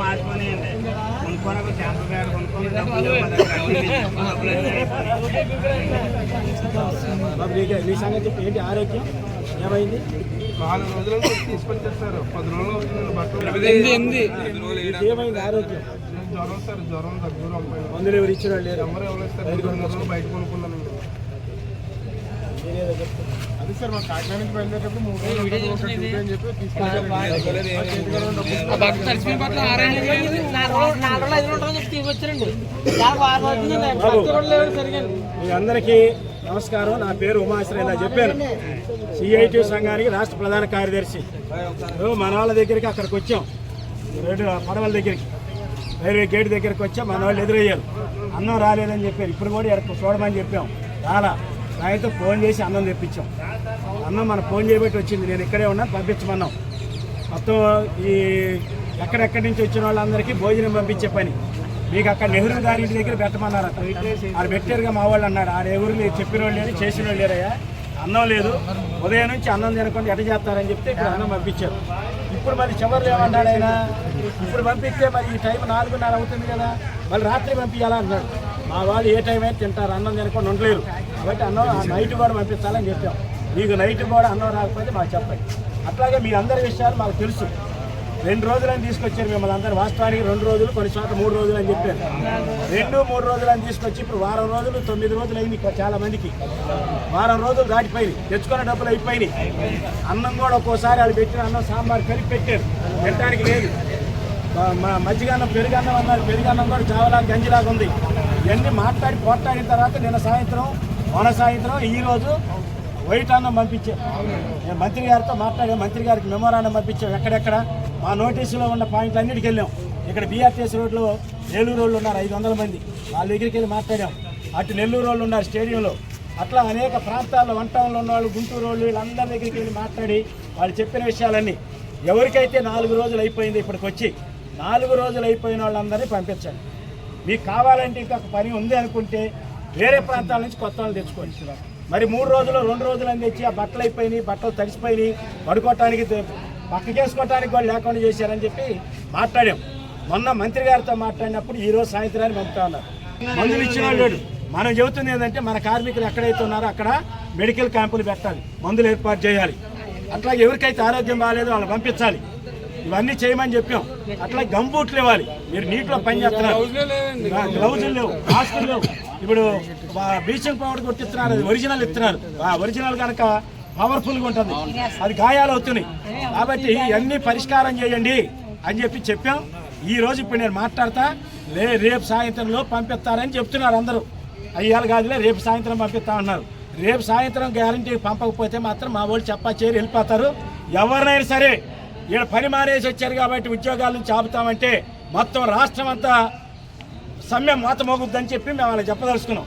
మార్చుకొని కొనుక్కొని ఒక క్యాంపు బ్యాగ్ కొనుక్కొని నీ సంగతి. ఏంటి? ఆరోగ్యం ఏమైంది? నాలుగు రోజుల నుంచి తీసుకొని పది రోజులు అవుతుంది బట్టలు. నీకు ఏమైంది ఆరోగ్యం? జ్వరం సార్ జ్వరం దగ్గర మందులు ఎవరు ఇచ్చిన ఎవరు ఎవరు ఇస్తారు? బయట కొనుక్కున్నాను. అది సార్ మా కాకినాడ నుంచి బయలుదేరేటప్పుడు మూడు రోజులు అని చెప్పి మీ అందరికీ నమస్కారం. నా పేరు ఉమాశ్రీ ఇలా చెప్పాను. సిఐటి సంఘానికి రాష్ట్ర ప్రధాన కార్యదర్శి. ఓ మన వాళ్ళ దగ్గరికి అక్కడికి వచ్చాం. రెండు పడవల దగ్గరికి. రైల్వే గేట్ దగ్గరికి వచ్చాం. మన వాళ్ళు ఎదురయ్యారు. అన్నం రాలేదని చెప్పారు. ఇప్పుడు కూడా ఎక్కడ చూడమని చెప్పాం. చాలా రాయితో ఫోన్ చేసి అన్నం తెప్పించాం. అన్నం మనం ఫోన్ చేయబట్టి వచ్చింది. నేను ఇక్కడే ఉన్నా పంపించమన్నాం. మొత్తం ఈ ఎక్కడెక్కడి నుంచి వచ్చిన వాళ్ళందరికీ భోజనం పంపించే పని. మీకు అక్కడ నెహ్రూ గారి ఇంటి దగ్గర పెట్టమన్నారు అక్కడ ఆడు పెట్టారుగా మా వాళ్ళు అన్నారు ఆడ ఎవరు మీరు చెప్పిన వాళ్ళు లేరు చేసిన వాళ్ళు లేరయ్యా. అన్నం లేదు. ఉదయం నుంచి అన్నం తినకుండా ఎట చేస్తారని చెప్తే ఇక్కడ అన్నం పంపించారు. ఇప్పుడు మరి చివరిలో ఏమన్నాడు ఆయన? ఇప్పుడు పంపిస్తే మరి ఈ టైం నాలుగున్నర అవుతుంది కదా. మళ్ళీ రాత్రి పంపించాలా అన్నాడు. మా వాళ్ళు ఏ టైం అయితే తింటారు. అన్నం తినకుండా ఉండలేరు. కాబట్టి అన్నం ఆ నైట్ కూడా పంపిస్తానని చెప్పాం. మీకు నైట్ కూడా అన్నం రాకపోతే మాకు చెప్పండి. అట్లాగే మీ అందరి విషయాలు మాకు తెలుసు. రెండు రోజులని తీసుకొచ్చారు మిమ్మల్ని అందరు. వాస్తవానికి రెండు రోజులు కొన్ని చోట్ల మూడు రోజులు అని చెప్పారు. రెండు మూడు రోజులని తీసుకొచ్చి ఇప్పుడు వారం రోజులు తొమ్మిది రోజులు అయింది చాలా మందికి. వారం రోజులు దాటిపోయినాయి. తెచ్చుకున్న డబ్బులు అయిపోయినాయి. అన్నం కూడా ఒక్కోసారి వాళ్ళు పెట్టిన అన్నం సాంబార్ కలిపి పెట్టారు. తినడానికి లేదు. మా- మా మజ్జిగన్నం పెరుగన్నం అన్నారు. పెరుగన్నం కూడా చావలా గంజిలాగా ఉంది. ఇవన్నీ మాట్లాడి పోట్లాడిన తర్వాత నిన్న సాయంత్రం మొన్న సాయంత్రం ఈ వైట్ అన్నం పంపించాం. నేను మంత్రి గారితో మాట్లాడే మంత్రి గారికి మెమోరాండం పంపించాం ఎక్కడెక్కడ. మా నోటీసులో ఉన్న పాయింట్లు అన్నిటికి వెళ్ళాం. ఇక్కడ బీఆర్టీఎస్ రోడ్లో నెల్లూరు వాళ్ళు ఉన్నారు ఐదు వందల మంది. వాళ్ళ దగ్గరికి వెళ్ళి మాట్లాడాం. అటు నెల్లూరు వాళ్ళు ఉన్నారు స్టేడియంలో. అట్లా అనేక ప్రాంతాల్లో వన్ టౌన్లో ఉన్న వాళ్ళు గుంటూరు వాళ్ళు వీళ్ళందరి దగ్గరికి వెళ్ళి మాట్లాడి వాళ్ళు చెప్పిన విషయాలన్నీ ఎవరికైతే నాలుగు రోజులు అయిపోయింది ఇప్పటికి వచ్చి నాలుగు రోజులు అయిపోయిన వాళ్ళందరినీ పంపించండి మీకు కావాలంటే ఇంకొక పని ఉంది అనుకుంటే వేరే ప్రాంతాల నుంచి కొత్త వాళ్ళు తెచ్చుకోవచ్చు మరి మూడు రోజులు రెండు రోజులు అని తెచ్చి ఆ బట్టలు అయిపోయినాయి బట్టలు తడిసిపోయినాయి పడుకోవటానికి పక్క పక్కకేసుకోవటానికి వాళ్ళు లేకుండా చేశారని చెప్పి మాట్లాడాం. మొన్న మంత్రి గారితో మాట్లాడినప్పుడు ఈ రోజు సాయంత్రాన్ని పంపుతా ఉన్నారు. మందులు ఇచ్చిన వాళ్ళు లేడు. మనం చెబుతుంది ఏంటంటే మన కార్మికులు ఎక్కడైతే ఉన్నారో అక్కడ మెడికల్ క్యాంపులు పెట్టాలి మందులు ఏర్పాటు చేయాలి. అట్లాగే ఎవరికైతే ఆరోగ్యం బాగాలేదో వాళ్ళు పంపించాలి. ఇవన్నీ చేయమని చెప్పాం. అట్లా గంబూట్లు ఇవ్వాలి మీరు నీటిలో పని చేస్తున్నారు. గ్లౌజులు లేవు మాస్కులు లేవు. ఇప్పుడు బ్లీచింగ్ పౌడర్ కొట్టిస్తున్నారు అది ఒరిజినల్ ఇస్తున్నారు. ఆ ఒరిజినల్ కనుక పవర్ఫుల్గా ఉంటుంది. అది గాయాలు అవుతున్నాయి. కాబట్టి ఇవన్నీ పరిష్కారం చేయండి అని చెప్పి చెప్పాం. ఈ రోజు ఇప్పుడు నేను మాట్లాడతా. లే రేపు సాయంత్రంలో పంపిస్తారని చెప్తున్నారు అందరూ. అయ్యాలి కాదులే రేపు సాయంత్రం పంపిస్తా ఉన్నారు రేపు సాయంత్రం గ్యారంటీ పంపకపోతే మాత్రం మా వాళ్ళు చెప్పా చేరి వెళ్ళిపోతారు. ఎవరినైనా సరే ఇక్కడ పని మానేసి వచ్చారు కాబట్టి ఉద్యోగాలను చాపుతామంటే మొత్తం రాష్ట్రం అంతా సమ్మె మాత మోగుద్దని చెప్పి మేము వాళ్ళకి చెప్పదలుచుకున్నాం.